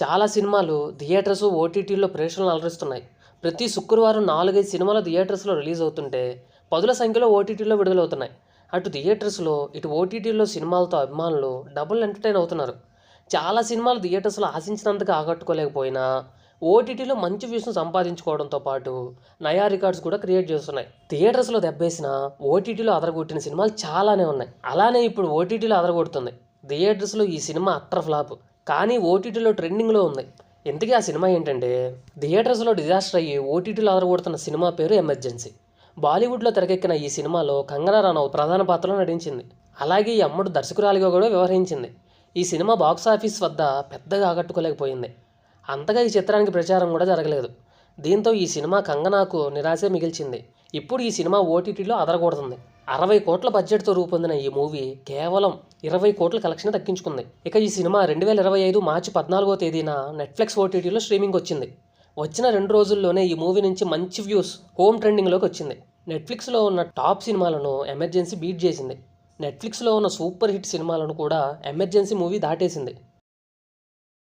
చాలా సినిమాలు థియేటర్స్ ఓటీటీల్లో ప్రేక్షకులను అలరిస్తున్నాయి. ప్రతి శుక్రవారం నాలుగైదు సినిమాలు థియేటర్స్లో రిలీజ్ అవుతుంటే పదుల సంఖ్యలో ఓటీటీలో విడుదలవుతున్నాయి. అటు థియేటర్స్లో ఇటు ఓటీటీలో సినిమాలతో అభిమానులు డబుల్ ఎంటర్టైన్ అవుతున్నారు. చాలా సినిమాలు థియేటర్స్లో ఆశించినంతగా ఆకట్టుకోలేకపోయినా ఓటీటీలో మంచి వ్యూస్ను సంపాదించుకోవడంతో పాటు నయా రికార్డ్స్ కూడా క్రియేట్ చేస్తున్నాయి. థియేటర్స్లో దెబ్బేసిన ఓటీటీలో అదరగొట్టిన సినిమాలు చాలానే ఉన్నాయి. అలానే ఇప్పుడు ఓటీటీలో అదరగొడుతుంది. థియేటర్స్లో ఈ సినిమా అట్టర్ ఫ్లాప్. కానీ ఓటీటీలో ట్రెండింగ్లో ఉంది. ఇంతకీ ఆ సినిమా ఏంటంటే థియేటర్స్లో డిజాస్టర్ అయ్యి ఓటీటీలో అదరగొడుతున్న సినిమా పేరు ఎమర్జెన్సీ. బాలీవుడ్లో తెరకెక్కిన ఈ సినిమాలో కంగనా రనౌత్ ప్రధాన పాత్రలో నటించింది. అలాగే ఈ అమ్మడు దర్శకురాలిగా కూడా వ్యవహరించింది. ఈ సినిమా బాక్స్ ఆఫీస్ వద్ద పెద్దగా ఆకట్టుకోలేకపోయింది. అంతగా ఈ చిత్రానికి ప్రచారం కూడా జరగలేదు. దీంతో ఈ సినిమా కంగనాకు నిరాశ మిగిల్చింది. ఇప్పుడు ఈ సినిమా ఓటీటీలో అదరగొడుతుంది. అరవై కోట్ల బడ్జెట్తో రూపొందిన ఈ మూవీ కేవలం ఇరవై కోట్ల కలెక్షన్ దక్కించుకుంది ఇక ఈ సినిమా రెండు వేల ఇరవై ఐదు మార్చి పద్నాలుగో తేదీన నెట్ఫ్లిక్స్ ఓటీటీలో స్ట్రీమింగ్ వచ్చింది. వచ్చిన రెండు రోజుల్లోనే ఈ మూవీ నుంచి మంచి వ్యూస్ హోమ్ ట్రెండింగ్లోకి వచ్చింది. నెట్ఫ్లిక్స్లో ఉన్న టాప్ సినిమాలను ఎమర్జెన్సీ బీట్ చేసింది. నెట్ఫ్లిక్స్లో ఉన్న సూపర్ హిట్ సినిమాలను కూడా ఎమర్జెన్సీ మూవీ దాటేసింది.